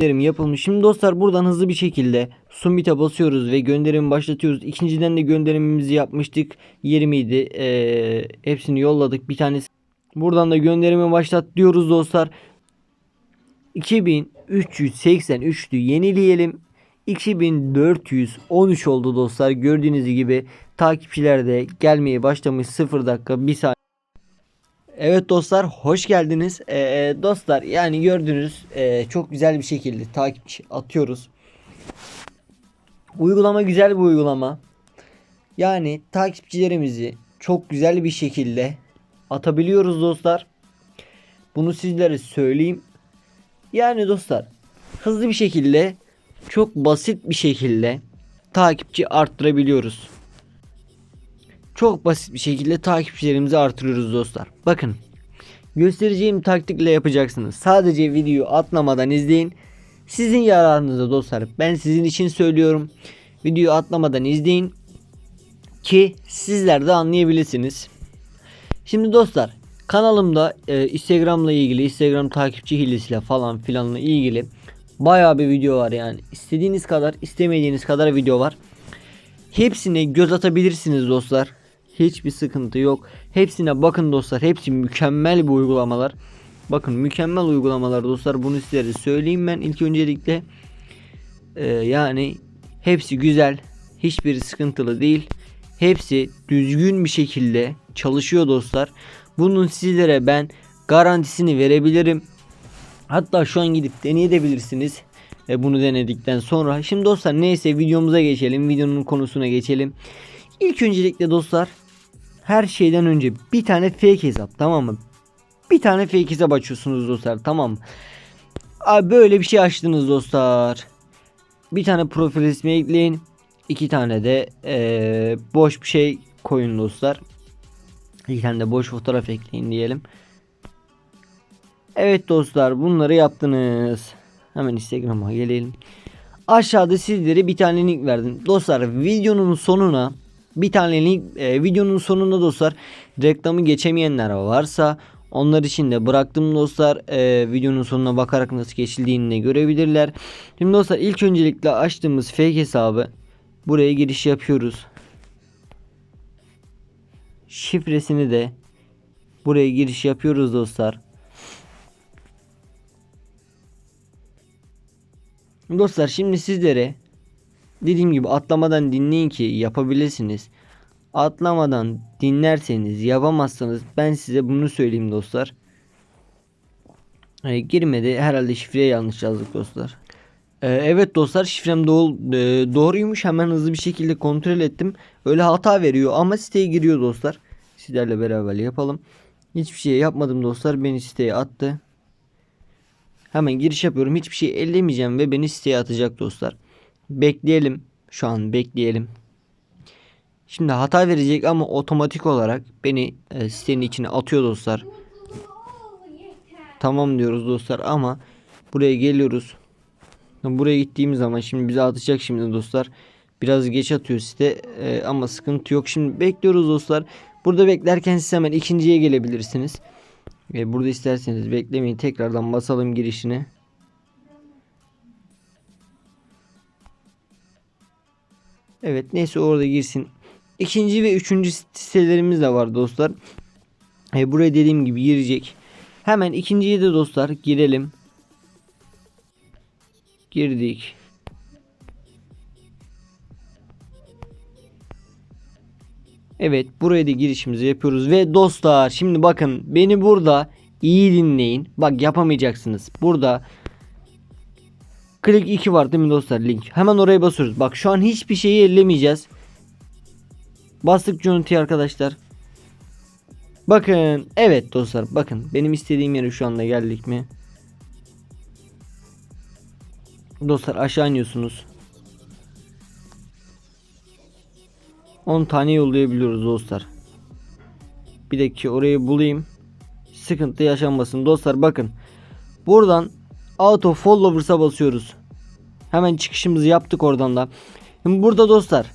gönderim yapılmış. Şimdi dostlar buradan hızlı bir şekilde Summit'e basıyoruz ve gönderimi başlatıyoruz. İkinciden de gönderimimizi yapmıştık. 20 idi. Ee, hepsini yolladık. Bir tanesi. Buradan da gönderimi başlat diyoruz dostlar. 2383'tü yenileyelim. 2413 oldu dostlar. Gördüğünüz gibi takipçiler de gelmeye başlamış 0 dakika 1 saniye. Evet dostlar hoş geldiniz. Ee, dostlar yani gördüğünüz ee, çok güzel bir şekilde takipçi atıyoruz. Uygulama güzel bir uygulama. Yani takipçilerimizi çok güzel bir şekilde atabiliyoruz dostlar. Bunu sizlere söyleyeyim. Yani dostlar hızlı bir şekilde çok basit bir şekilde takipçi arttırabiliyoruz. Çok basit bir şekilde takipçilerimizi artırıyoruz dostlar. Bakın göstereceğim taktikle yapacaksınız. Sadece videoyu atlamadan izleyin. Sizin yararınıza dostlar. Ben sizin için söylüyorum. Videoyu atlamadan izleyin ki sizler de anlayabilirsiniz. Şimdi dostlar kanalımda e, Instagram'la ilgili Instagram takipçi hilesiyle falan filanla ilgili bayağı bir video var yani. İstediğiniz kadar istemediğiniz kadar video var. Hepsine göz atabilirsiniz dostlar. Hiçbir sıkıntı yok. Hepsine bakın dostlar. Hepsi mükemmel bir uygulamalar. Bakın mükemmel uygulamalar dostlar. Bunu sizlere söyleyeyim ben ilk öncelikle. Ee, yani hepsi güzel. Hiçbiri sıkıntılı değil. Hepsi düzgün bir şekilde çalışıyor dostlar. Bunun sizlere ben garantisini verebilirim. Hatta şu an gidip deneyebilirsiniz. E, bunu denedikten sonra. Şimdi dostlar neyse videomuza geçelim. Videonun konusuna geçelim. İlk öncelikle dostlar her şeyden önce bir tane fake hesap tamam mı? Bir tane fake hesap açıyorsunuz dostlar tamam mı? Abi böyle bir şey açtınız dostlar. Bir tane profil ismi ekleyin. iki tane de eee, boş bir şey koyun dostlar. İki tane de boş fotoğraf ekleyin diyelim. Evet dostlar bunları yaptınız. Hemen Instagram'a gelelim. Aşağıda sizlere bir tane link verdim. Dostlar videonun sonuna bir tane link e, videonun sonunda dostlar reklamı geçemeyenler varsa onlar için de bıraktım dostlar. E, videonun sonuna bakarak nasıl geçildiğini de görebilirler. Şimdi dostlar ilk öncelikle açtığımız fake hesabı buraya giriş yapıyoruz. Şifresini de buraya giriş yapıyoruz dostlar. Dostlar şimdi sizlere dediğim gibi atlamadan dinleyin ki yapabilirsiniz. Atlamadan dinlerseniz yapamazsanız ben size bunu söyleyeyim dostlar. E, girmedi herhalde şifreyi yanlış yazdık dostlar. E, evet dostlar şifrem doğru, e, doğruymuş hemen hızlı bir şekilde kontrol ettim. Öyle hata veriyor ama siteye giriyor dostlar. Sizlerle beraber yapalım. Hiçbir şey yapmadım dostlar beni siteye attı. Hemen giriş yapıyorum. Hiçbir şey ellemeyeceğim ve beni siteye atacak dostlar. Bekleyelim. Şu an bekleyelim. Şimdi hata verecek ama otomatik olarak beni e, sitenin içine atıyor dostlar. Tamam diyoruz dostlar ama buraya geliyoruz. Buraya gittiğimiz zaman şimdi bize atacak şimdi dostlar. Biraz geç atıyor site e, ama sıkıntı yok. Şimdi bekliyoruz dostlar. Burada beklerken siz hemen ikinciye gelebilirsiniz. E, burada isterseniz beklemeyin. Tekrardan basalım girişine. Evet neyse orada girsin. İkinci ve üçüncü sitelerimiz de var dostlar. E, buraya dediğim gibi girecek. Hemen ikinciye de dostlar girelim. Girdik. Evet buraya da girişimizi yapıyoruz ve dostlar şimdi bakın beni burada iyi dinleyin. Bak yapamayacaksınız. Burada Klik 2 var değil mi dostlar link. Hemen oraya basıyoruz. Bak şu an hiçbir şeyi ellemeyeceğiz. Bastık Unity arkadaşlar. Bakın evet dostlar bakın benim istediğim yere şu anda geldik mi? Dostlar aşağı iniyorsunuz. 10 tane yollayabiliyoruz dostlar. Bir dakika orayı bulayım. Sıkıntı yaşanmasın dostlar bakın. Buradan auto followers'a basıyoruz. Hemen çıkışımızı yaptık oradan da. Şimdi burada dostlar.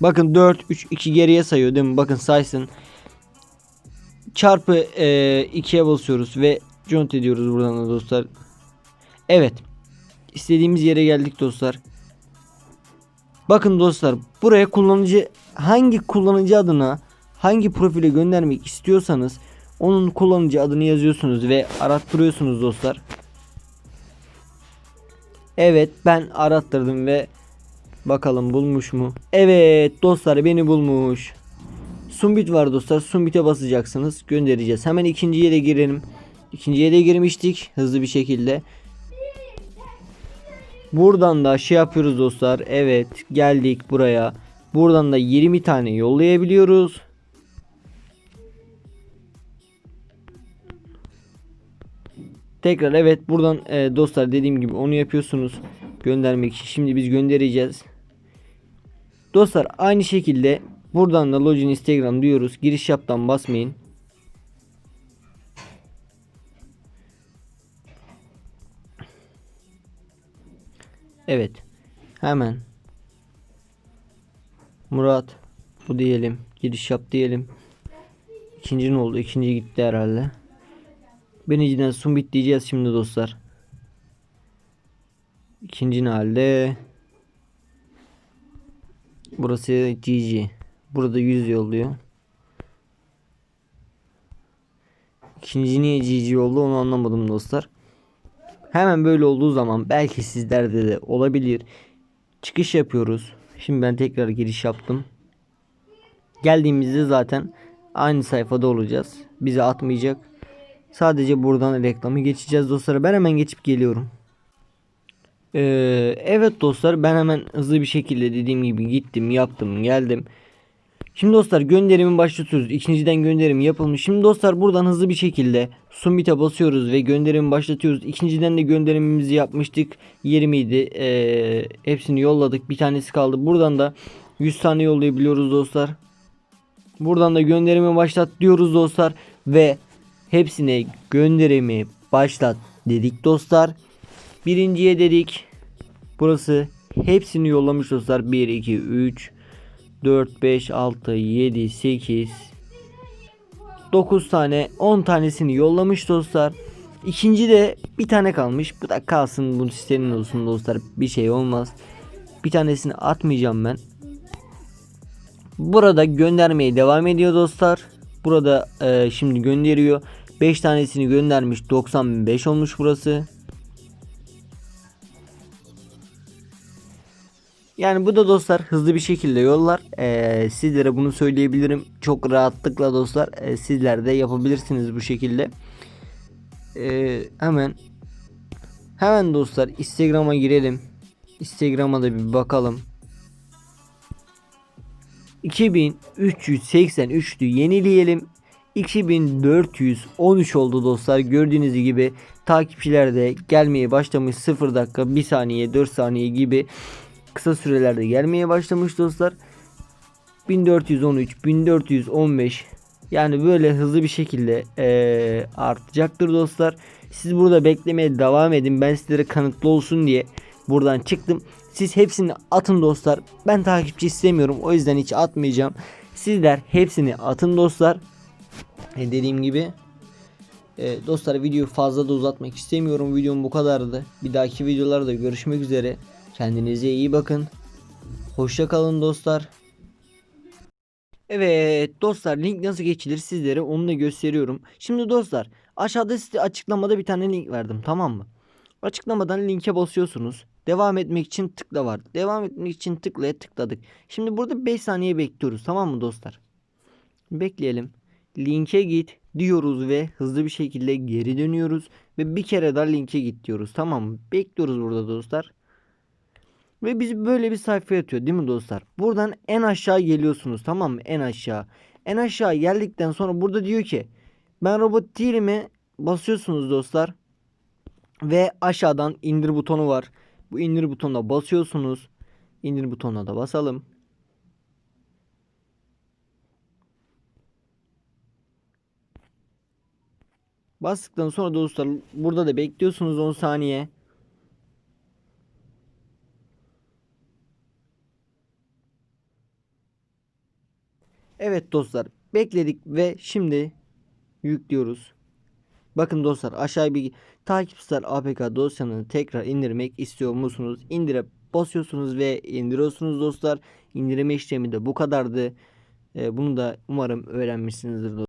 Bakın 4 3 2 geriye sayıyor değil mi? Bakın saysın. Çarpı e, 2'ye basıyoruz ve joint ediyoruz buradan da dostlar. Evet. istediğimiz yere geldik dostlar. Bakın dostlar buraya kullanıcı hangi kullanıcı adına hangi profile göndermek istiyorsanız onun kullanıcı adını yazıyorsunuz ve arattırıyorsunuz dostlar. Evet ben arattırdım ve bakalım bulmuş mu? Evet dostlar beni bulmuş. Sumbit var dostlar. Sumbit'e basacaksınız. Göndereceğiz. Hemen ikinciye de girelim. İkinciye de girmiştik hızlı bir şekilde. Buradan da şey yapıyoruz dostlar. Evet geldik buraya. Buradan da 20 tane yollayabiliyoruz. Tekrar evet buradan e, dostlar dediğim gibi onu yapıyorsunuz. Göndermek için. Şimdi biz göndereceğiz. Dostlar aynı şekilde buradan da login instagram diyoruz. Giriş yaptan basmayın. Evet. Hemen. Murat. Bu diyelim. Giriş yap diyelim. İkinci ne oldu? İkinci gitti herhalde. Birinciden sumbit diyeceğiz şimdi dostlar. İkinci halde? Burası GG. Burada 100 yolluyor. İkinci niye GG oldu onu anlamadım dostlar. Hemen böyle olduğu zaman belki sizlerde de olabilir. Çıkış yapıyoruz. Şimdi ben tekrar giriş yaptım. Geldiğimizde zaten aynı sayfada olacağız. Bizi atmayacak. Sadece buradan reklamı geçeceğiz dostlar. Ben hemen geçip geliyorum. Ee, evet dostlar ben hemen hızlı bir şekilde dediğim gibi gittim yaptım geldim. Şimdi dostlar gönderimi başlatıyoruz. İkinciden gönderim yapılmış. Şimdi dostlar buradan hızlı bir şekilde Submit'e basıyoruz ve gönderimi başlatıyoruz. İkinciden de gönderimimizi yapmıştık. 20 idi. Ee, hepsini yolladık. Bir tanesi kaldı. Buradan da 100 tane yollayabiliyoruz dostlar. Buradan da gönderimi başlat diyoruz dostlar. Ve hepsine gönderimi başlat dedik dostlar. Birinciye dedik. Burası hepsini yollamış dostlar. 1, 2, 3, 4, 5, 6, 7, 8, 9 tane 10 tanesini yollamış dostlar. İkinci de bir tane kalmış. Bu da kalsın bu sistemin olsun dostlar. Bir şey olmaz. Bir tanesini atmayacağım ben. Burada göndermeye devam ediyor dostlar. Burada e, şimdi gönderiyor. 5 tanesini göndermiş. 95 olmuş burası. Yani bu da dostlar hızlı bir şekilde yollar. Ee, sizlere bunu söyleyebilirim. Çok rahatlıkla dostlar e, sizler de yapabilirsiniz bu şekilde. Ee, hemen hemen dostlar Instagram'a girelim. Instagram'a da bir bakalım. 2383'tü yenileyelim. 2413 oldu dostlar. Gördüğünüz gibi takipçiler de gelmeye başlamış 0 dakika 1 saniye 4 saniye gibi kısa sürelerde gelmeye başlamış dostlar. 1413, 1415 yani böyle hızlı bir şekilde ee, artacaktır dostlar. Siz burada beklemeye devam edin. Ben sizlere kanıtlı olsun diye buradan çıktım. Siz hepsini atın dostlar. Ben takipçi istemiyorum. O yüzden hiç atmayacağım. Sizler hepsini atın dostlar. E dediğim gibi e, dostlar videoyu fazla da uzatmak istemiyorum. Videom bu kadardı. Bir dahaki videolarda görüşmek üzere. Kendinize iyi bakın. Hoşça kalın dostlar. Evet dostlar link nasıl geçilir sizlere onu da gösteriyorum. Şimdi dostlar aşağıda size açıklamada bir tane link verdim tamam mı? Açıklamadan linke basıyorsunuz. Devam etmek için tıkla var. Devam etmek için tıklaya tıkladık. Şimdi burada 5 saniye bekliyoruz tamam mı dostlar? Bekleyelim. Linke git diyoruz ve hızlı bir şekilde geri dönüyoruz. Ve bir kere daha linke git diyoruz tamam? Bekliyoruz burada dostlar. Ve bizi böyle bir sayfa atıyor değil mi dostlar? Buradan en aşağı geliyorsunuz tamam mı? En aşağı. En aşağı geldikten sonra burada diyor ki ben robot değilime basıyorsunuz dostlar. Ve aşağıdan indir butonu var. Bu indir butonuna basıyorsunuz. İndir butonuna da basalım. Bastıktan sonra dostlar burada da bekliyorsunuz 10 saniye. Evet dostlar bekledik ve şimdi yüklüyoruz. Bakın dostlar aşağıya bir takipçiler APK dosyanı tekrar indirmek istiyor musunuz? İndire basıyorsunuz ve indiriyorsunuz dostlar. İndirme işlemi de bu kadardı. Ee, bunu da umarım öğrenmişsinizdir.